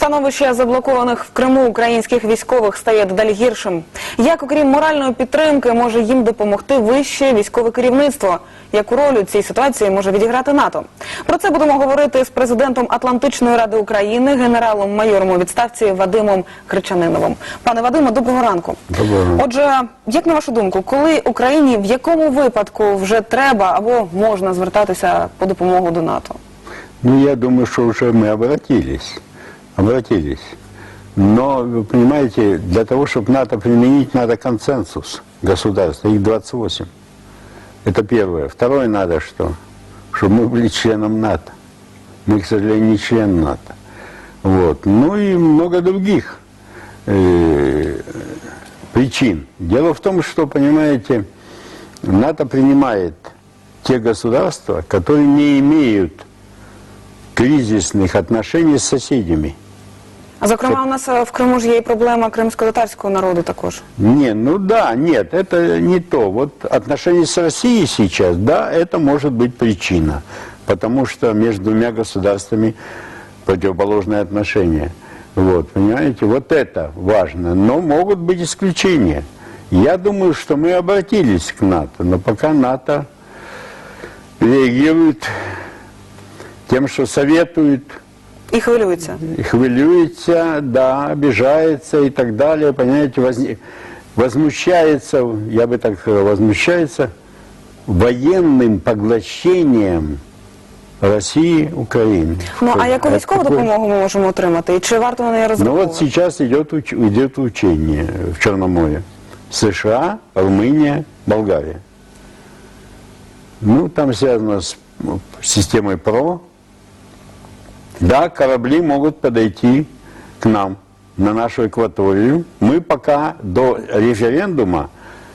Становище заблокованих в Криму українських військових стає дедалі гіршим. Як, окрім моральної підтримки, може їм допомогти вище військове керівництво? Яку роль у цій ситуації може відіграти НАТО? Про це будемо говорити з президентом Атлантичної ради України, генералом-майором у відставці Вадимом Кричаниновим. Пане Вадиме, доброго ранку. Доброго ранку. Отже, як на вашу думку, коли Україні в якому випадку вже треба або можна звертатися по допомогу до НАТО? Ну, я думаю, что уже мы обратились. Обратились. Но, вы понимаете, для того, чтобы НАТО применить, надо консенсус государств. Их 28. Это первое. Второе надо что? Чтобы мы были членом НАТО. Мы, к сожалению, не член НАТО. Вот. Ну и много других э, причин. Дело в том, что, понимаете, НАТО принимает те государства, которые не имеют кризисных отношений с соседями. А зокрема, у нас в Криму ж є і проблема кримсько-татарського народу також. Не, ну да, нет, это не то. Вот отношения с Россией сейчас, да, это может быть причина, потому что между двумя государствами противоположные отношения. Вот, понимаете, вот это важно, но могут быть исключения. Я думаю, что мы обратились к НАТО, но пока НАТО реагирует тем, что советует, І хвилюються. и хвилюется, да, обижается и так далее, понимаете, возне- возмущается, я бы так сказал, возмущается военным поглощением России Украины. Ну а яку Это військову такое- допомогу ми можемо отримати? І чи варто на неї Ну розраховувати? вот сейчас идет, уч- идет учение в Черном море. США, Румыния, Болгария. Ну, там связано с ну, системой ПРО. да, корабли могут подойти к нам, на нашу экваторию. Мы пока до референдума,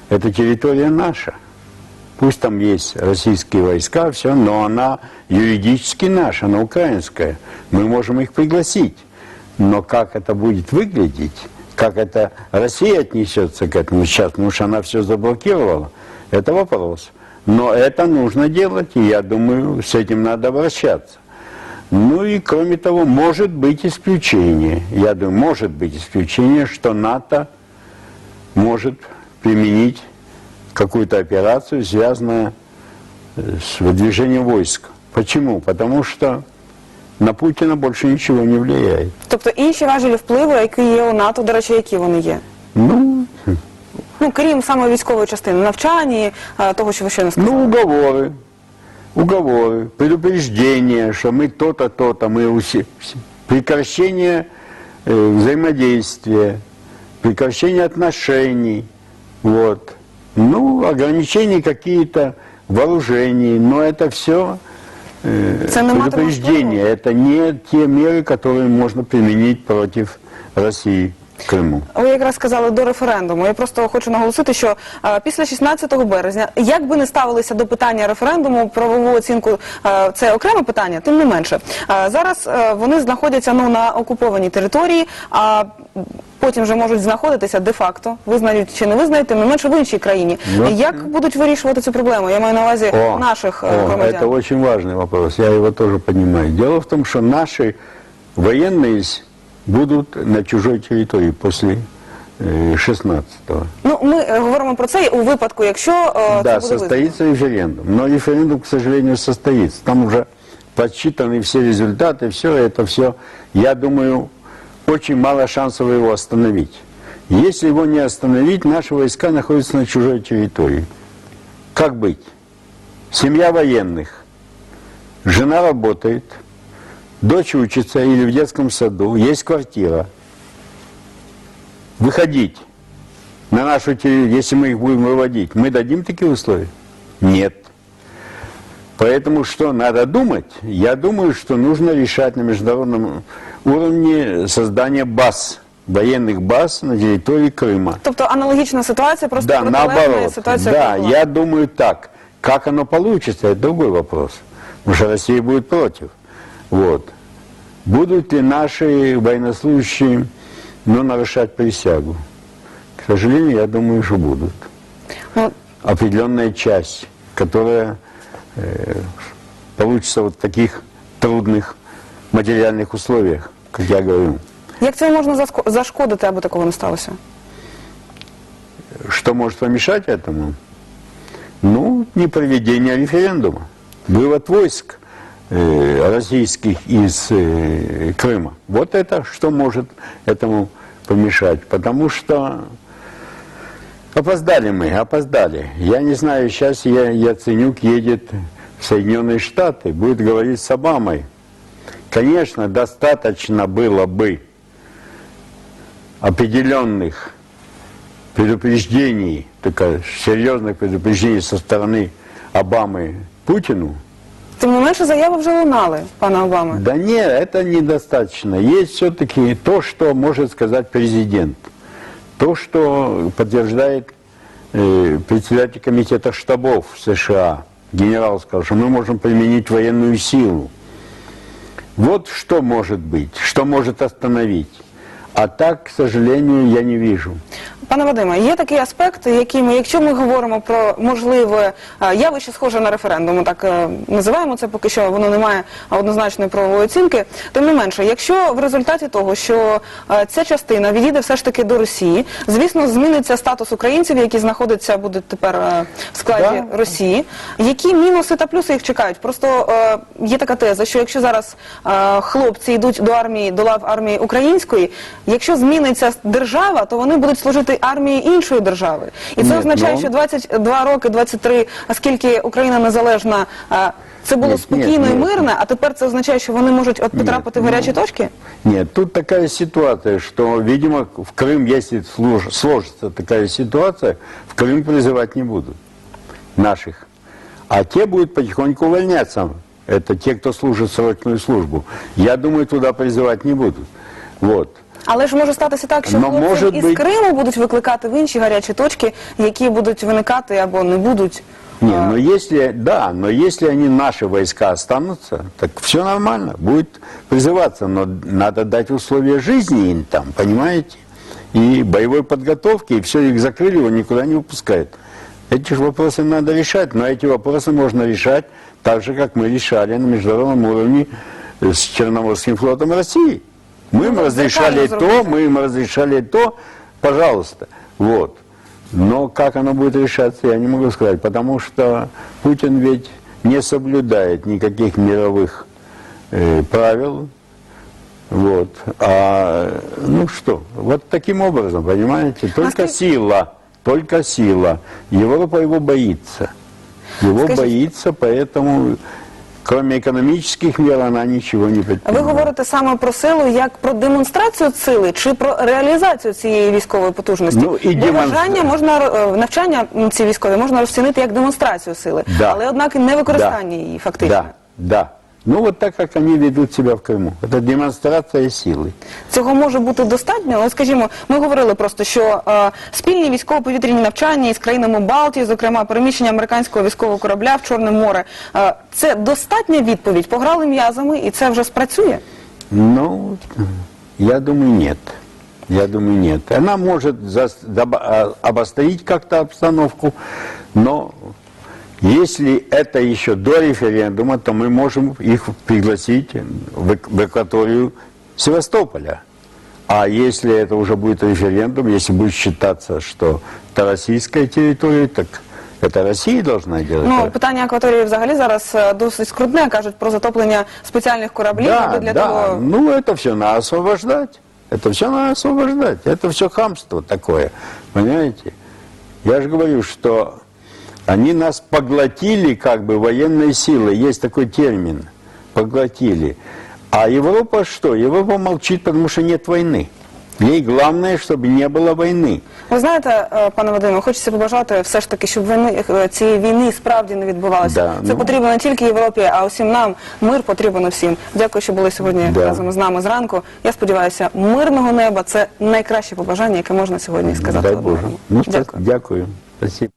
это территория наша. Пусть там есть российские войска, все, но она юридически наша, она украинская. Мы можем их пригласить. Но как это будет выглядеть, как это Россия отнесется к этому сейчас, потому что она все заблокировала, это вопрос. Но это нужно делать, и я думаю, с этим надо обращаться. Ну и кроме того, может быть исключение. Я думаю, может быть исключение, что НАТО может применить какую-то операцию, связанную э, с выдвижением войск. Почему? Потому что на Путина больше ничего не влияет. Тобто інші важелі впливу, які є у НАТО, до речі, які вони є? Ну, Ну крім саме військової частини, навчання, е, того, що ви щойно сказали. ну уговоры, уговоры, предупреждение, что мы то-то, то-то, мы уси- вс- прекращение э, взаимодействия, прекращение отношений, вот. Ну, ограничения какие-то вооружений, но это все матиме предупреждение, это не те меры, которые можно применить против России в Крыму. Ви якраз сказали до референдуму. Я просто хочу наголосити, що е, після 16 березня, як би не ставилися до питання референдуму, правову оцінку е, це окреме питання, тим не менше. Е, зараз е, вони знаходяться ну на окупованій території, а потім вже можуть знаходитися де-факто, визнають чи не визнають, тим не менше в іншій країні. Ну, як будуть вирішувати цю проблему? Я маю на увазі О, наших е, о, громадян. Это очень важный вопрос, я его тоже понимаю. Дело в том, что наши военные с- Будут на чужой территории после э, 16-го. Ну ми е, говоримо про це у випадку, якщо е, це Да, буде визнано. состоится референдум. Но референдум, к сожалению, состоится. Там уже подсчитаны все результаты, все это все. Я думаю, очень мало шансов его остановить. Если его не остановить, наши войска находятся на чужой территории. Как быть? Семья военных. Жена работает, дочь учится или в детском саду, есть квартира. Выходить на нашу территорию, если мы их будем выводить, мы дадим такие условия? Нет. Поэтому что надо думать? Я думаю, что нужно решать на международном уровне создание баз, военных баз на территории Крыма. Тобто аналогічна ситуація, просто Да, протилежна наоборот. ситуація. Да, яка була. я думаю так. Как оно получится, это другой вопрос. Потому что Россия будет против. Вот. Будут ли наши военнослужащие ну, нарушать присягу? К сожалению, я думаю, что будут. Ну, Определенная часть, которая э, получится вот в таких трудных материальных условиях, как я говорю. Як цього можна зашкодити, аби такого не сталося? Что может помешать этому? Ну, не проведение референдума. Вывод войск российских из э, Крыма. Вот это что может этому помешать. Потому что опоздали мы, опоздали. Я не знаю, сейчас я, Яценюк едет в Соединенные Штаты, будет говорить с Обамой. Конечно, достаточно было бы определенных предупреждений, такая, серьезных предупреждений со стороны Обамы Путину, Тим не менше, заяви вже лунали, пане Обами. да нет, это недостаточно. Есть все-таки то, что может сказать президент. То, что подтверждает э, председатель комитета штабов США. Генерал сказал, что мы можем применить военную силу. Вот что может быть, что может остановить. А так, к сожалению, я не вижу. Пане Вадиме, є такий аспект, який ми, якщо ми говоримо про можливе е, явище схоже на референдум, ми так е, називаємо це, поки що воно не має однозначної правової оцінки. Тим не менше, якщо в результаті того, що е, ця частина відійде все ж таки до Росії, звісно, зміниться статус українців, які знаходяться будуть тепер е, в складі Да. Росії. Які мінуси та плюси їх чекають? Просто е, є така теза, що якщо зараз е, хлопці йдуть до армії, до лав армії української, якщо зміниться держава, то вони будуть служити армії іншої держави. І це Ні, означає, ну- що 22 роки, 23, оскільки Україна незалежна, е, це було Ні, ні, спокійно і ні. мирне, а тепер це означає, що вони можуть от потрапити в ну, гарячі точки? Нет, тут такая ситуация, что, видимо, в Крым, если слож- сложится такая ситуация, в Крым призывать не будут наших. А те будут потихоньку увольняться. Это те, кто служит срочную службу. Я думаю, туда призывать не будут. Вот. Але ж може статися так, що Ну, хлопців може із бути. Криму будуть викликати в інші гарячі точки, які будуть виникати або не будуть. Не, но если, да, но если они, наши войска останутся, так все нормально, будет призываться, но надо дать условия жизни им там, понимаете? И боевой подготовки, и все, их закрыли, его никуда не выпускают. Эти же вопросы надо решать, но эти вопросы можно решать так же, как мы решали на международном уровне э, с Черноморским флотом России. Мы им Ну, разрешали то, мы им разрешали то, пожалуйста. Вот. Но как оно будет решаться, я не могу сказать, потому что Путин ведь не соблюдает никаких мировых э, правил. Вот. А, ну что, вот таким образом, понимаете, только Насколько- сила, только сила. Европа его боится. Его Скажите- боится, поэтому кроме экономических мер она ничего не Ви предпринимает. говорите саме про силу як про демонстрацію сили чи про реалізацію цієї військової потужності? Ну, і Бо демонстра- бажання можна е, навчання м, ці військові можна розцінити як демонстрацію сили, Да. але однак і не використання Да. її фактично. Да, да. Ну вот так, как они ведут себя в Крыму. Это демонстрация силы. Цього може бути достатньо, але скажімо, ми говорили просто, що е, спільні військово-повітряні навчання із країнами Балтії, зокрема переміщення американського військового корабля в Чорне море, е, це достатня відповідь. Пограли м'язами, і це вже спрацює. Ну, я думаю, нет. Я думаю, нет. Она может зас- доба- а, обострить как-то обстановку, но если это еще до референдума, то мы можем их пригласить в эк- в акваторию Севастополя. А если это уже будет референдум, если будет считаться, что это российская территория, так это Россия должна делать. Ну питання акваторії взагалі зараз е, досить скрутне. кажуть про затоплення спеціальних кораблів Да, аби для да. того. Ну, это все надо освобождать. Это все надо освобождать. Это все хамство такое. Понимаете? Я же говорю, что они нас поглотили как бы военной силой. Есть такой термин. Поглотили. А Европа что? Европа молчит, потому что нет войны. Ей главное, чтобы не было войны. Ви знаєте, е, пане Вадиме, хочеться побажати все ж таки, щоб війни, е, цієї війни справді не відбувалося. Да, Це ну. потрібно не тільки Європі, а усім нам. Мир потрібен усім. Дякую, що були сьогодні Да. разом з нами зранку. Я сподіваюся, мирного неба це найкраще побажання, яке можна сьогодні сказати. Дай одне Боже. одному. Ну, Дякую. дякую. Спасибо.